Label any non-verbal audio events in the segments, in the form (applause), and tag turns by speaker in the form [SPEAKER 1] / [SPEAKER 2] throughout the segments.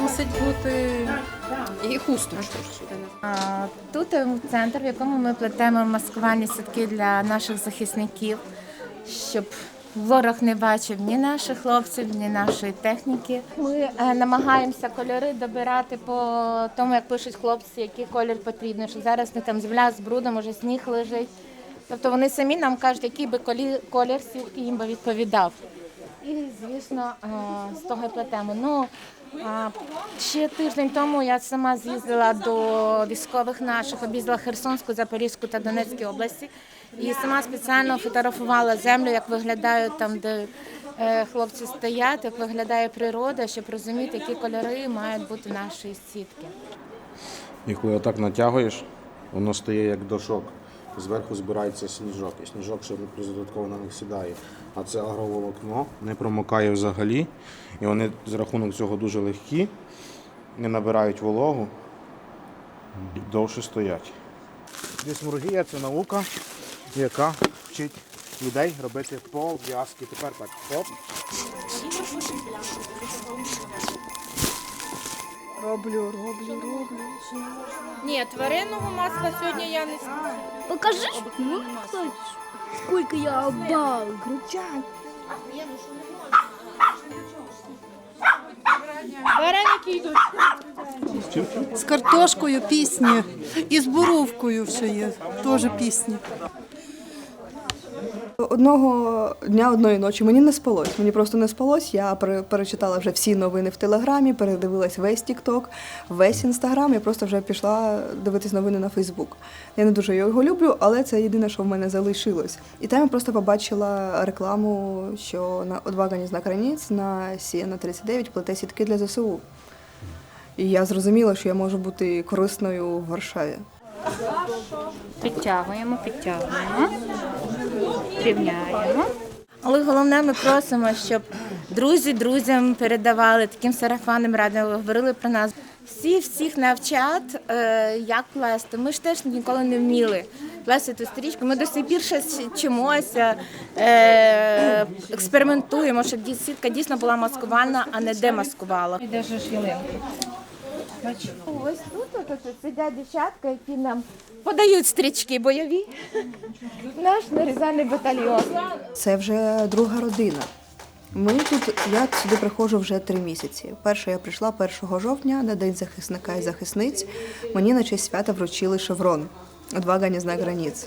[SPEAKER 1] Мусить бути
[SPEAKER 2] І хусточку.
[SPEAKER 3] Тут е, центр, в якому ми плетемо маскувальні сітки для наших захисників, щоб ворог не бачив ні наших хлопців, ні нашої техніки. Ми е, намагаємося кольори добирати по тому, як пишуть хлопці, який колір потрібен. Що зараз не там земля з брудом, уже сніг лежить. Тобто вони самі нам кажуть, який би колі- колір сітки їм би відповідав. І, звісно, е, з того плетемо. Ну, ще тиждень тому я сама з'їздила до військових наших, об'їздила Херсонську, Запорізьку та Донецьку області. І сама спеціально фотографувала землю, як виглядають там, де е, хлопці стоять, як виглядає природа, щоб розуміти, які кольори мають бути нашої сітки.
[SPEAKER 4] І коли отак натягуєш, воно стає як дошок. Зверху збирається сніжок, і сніжок ще додатково на них сідає. А це агроволокно не промокає взагалі. І вони з рахунок цього дуже легкі, не набирають вологу і довше стоять. Дисмургія це наука, яка вчить людей робити пов'язки. Тепер так. Оп.
[SPEAKER 5] Роблю, роблю, роблю.
[SPEAKER 3] Ні, тваринного масла сьогодні я не
[SPEAKER 6] Покажи, ну, кстати, я отдал. Крутяк.
[SPEAKER 3] Вареники йдуть.
[SPEAKER 1] з картошкою пісні і з буровкою все є. Теж пісні.
[SPEAKER 5] Одного дня, одної ночі мені не спалось. Мені просто не спалось. Я пере- перечитала вже всі новини в Телеграмі, передивилась весь Тікток, весь інстаграм. Я просто вже пішла дивитись новини на Фейсбук. Я не дуже його люблю, але це єдине, що в мене залишилось. І там я просто побачила рекламу, що на одвагані знак раніць на Сіна 39 плете сітки для ЗСУ. І я зрозуміла, що я можу бути корисною в Варшаві.
[SPEAKER 7] Підтягуємо, підтягуємо, рівняємо.
[SPEAKER 3] Але головне, ми просимо, щоб друзі друзям передавали таким сарафанним радіо, говорили про нас. Всі всіх навчать, е, як плести. Ми ж теж ніколи не вміли плести ту стрічку. Ми до ще вчимося, е, експериментуємо, щоб сітка дійсно була маскувальна, а не демаскувала. Ось тут от, от, сидять дівчатка, які нам подають стрічки бойові. Наш нарізальний батальйон.
[SPEAKER 5] Це вже друга родина. Ми тут, я сюди приходжу вже три місяці. Перше я прийшла 1 жовтня на День захисника і захисниць. Мені на честь свята вручили шеврон. Одвага знак границь.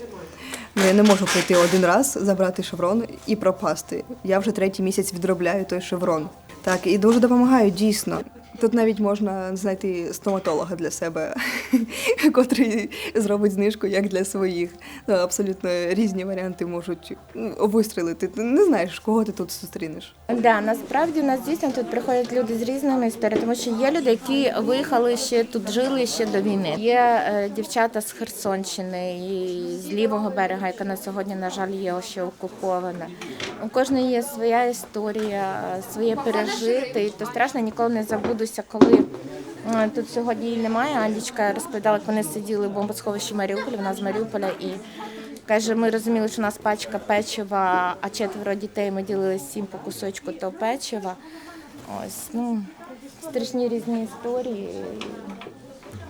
[SPEAKER 5] Ну, я не можу прийти один раз, забрати шеврон і пропасти. Я вже третій місяць відробляю той шеврон. Так, і дуже допомагають дійсно. Тут навіть можна знайти стоматолога для себе, (laughs) котрий зробить знижку як для своїх. Ну, абсолютно різні варіанти можуть ну, вистрілити. Ти не знаєш, кого ти тут зустрінеш.
[SPEAKER 3] Да, насправді у нас дійсно тут приходять люди з різними історіями, тому що є люди, які виїхали ще тут, жили ще до війни. Є е, дівчата з Херсонщини і з лівого берега, яка на сьогодні, на жаль, є ще окупована. У кожної є своя історія, своє пережите, і то страшно ніколи не забудуся, коли. е, Тут сьогодні її немає. Анічка розповідала, як вони сиділи в бомбосховищі Маріуполя, вона з Маріуполя і Каже, ми розуміли, що у нас пачка печива, а четверо дітей ми ділили сім по кусочку того печива. Ось, ну, страшні різні історії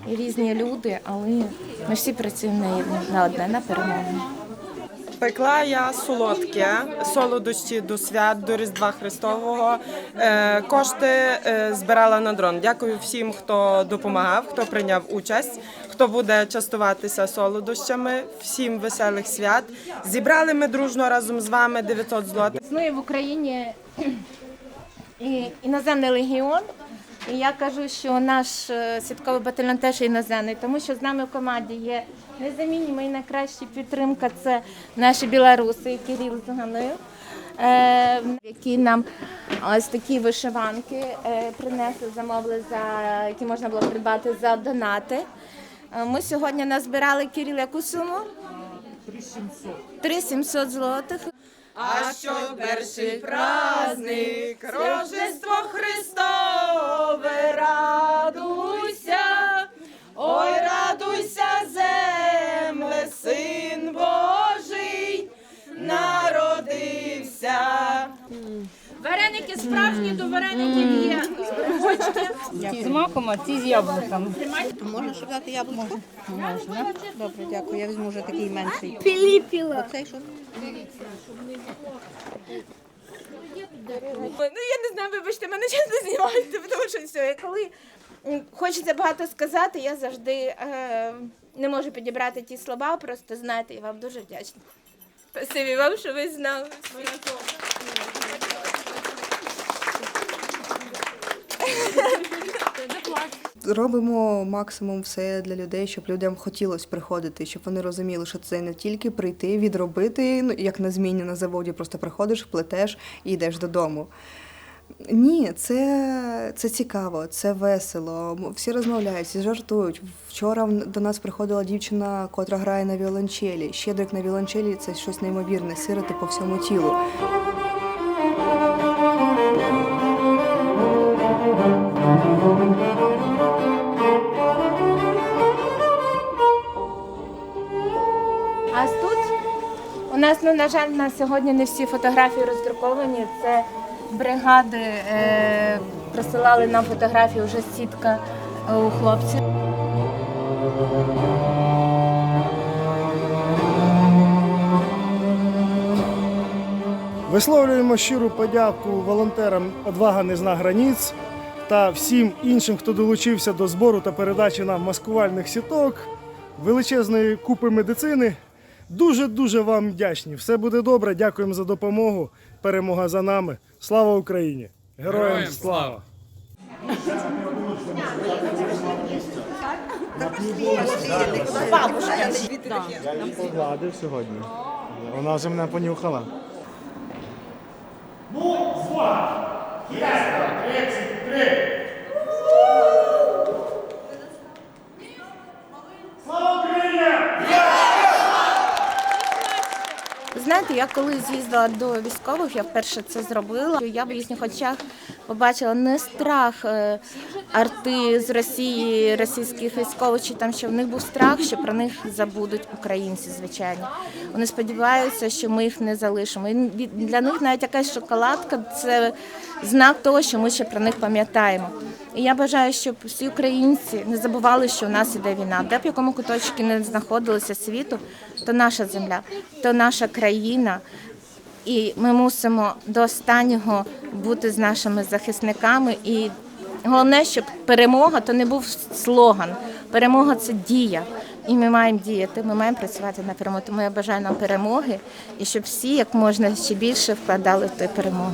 [SPEAKER 3] і різні люди, але ми всі працюємо на одне, на перемогу.
[SPEAKER 8] Пекла я солодке, солодощі до свят, до Різдва Христового. Е, Кошти е, збирала на дрон. Дякую всім, хто допомагав, хто прийняв участь, хто буде частуватися солодощами. Всім веселих свят. Зібрали ми дружно разом з вами 900 злотих.
[SPEAKER 3] Існує в Україні іноземний легіон. І я кажу, що наш е, сітковий батальйон теж іноземний, тому що з нами в команді є незамінніма і найкраща підтримка це наші білоруси, Кирил з Ганою, е, які нам ось такі вишиванки е, принесли, замовили, за які можна було придбати за донати. Ми сьогодні назбирали Кирил яку суму? 3700 злотих.
[SPEAKER 8] А що перший праздник, Рождество Христове, радуйся, ой, радуйся, земле, син Божий народився.
[SPEAKER 3] Вареники справжні до вареників є.
[SPEAKER 7] З маком, а ці з яблуками.
[SPEAKER 9] Можна ще взяти яблучко? Можна. Добре, дякую. Я візьму вже такий менший.
[SPEAKER 6] Піліпіла.
[SPEAKER 9] Цей що?
[SPEAKER 3] Ну я не знаю, вибачте, мене часто знімають, тому що все. Коли хочеться багато сказати, я завжди е, не можу підібрати ті слова, просто знати, і вам дуже вдячна. Спасибі вам, що ви знали.
[SPEAKER 5] Робимо максимум все для людей, щоб людям хотілося приходити, щоб вони розуміли, що це не тільки прийти, відробити, ну як на зміні на заводі, просто приходиш, плетеш і йдеш додому. Ні, це, це цікаво, це весело. Всі розмовляють, всі жартують. Вчора до нас приходила дівчина, котра грає на віолончелі. Щедрик на віолончелі це щось неймовірне, сироти по всьому тілу.
[SPEAKER 3] Нас, ну, на жаль, на сьогодні не всі фотографії роздруковані. Це бригади е, присилали нам фотографії вже сітка е, у хлопців.
[SPEAKER 10] Висловлюємо щиру подяку волонтерам Одвага не зна границь та всім іншим, хто долучився до збору та передачі нам маскувальних сіток, величезної купи медицини. Дуже дуже вам вдячні. Все буде добре. Дякуємо за допомогу. Перемога за нами. Слава Україні! Героям слава!
[SPEAKER 4] Я її погладив сьогодні. Вона вже мене понюхала.
[SPEAKER 3] Знаєте, я коли з'їздила до військових, я вперше це зробила. Я в їхніх очах побачила не страх е, арти з Росії, російських військових, чи там що в них був страх, що про них забудуть українці, звичайно. Вони сподіваються, що ми їх не залишимо. І для них навіть якась шоколадка це знак того, що ми ще про них пам'ятаємо. І я бажаю, щоб всі українці не забували, що у нас іде війна, де б якому куточку не знаходилися світу, то наша земля, то наша країна. І ми мусимо до останнього бути з нашими захисниками. І головне, щоб перемога то не був слоган. Перемога це дія. І ми маємо діяти, ми маємо працювати на перемогу. Тому я бажаю нам перемоги і щоб всі як можна ще більше вкладали в ту перемогу.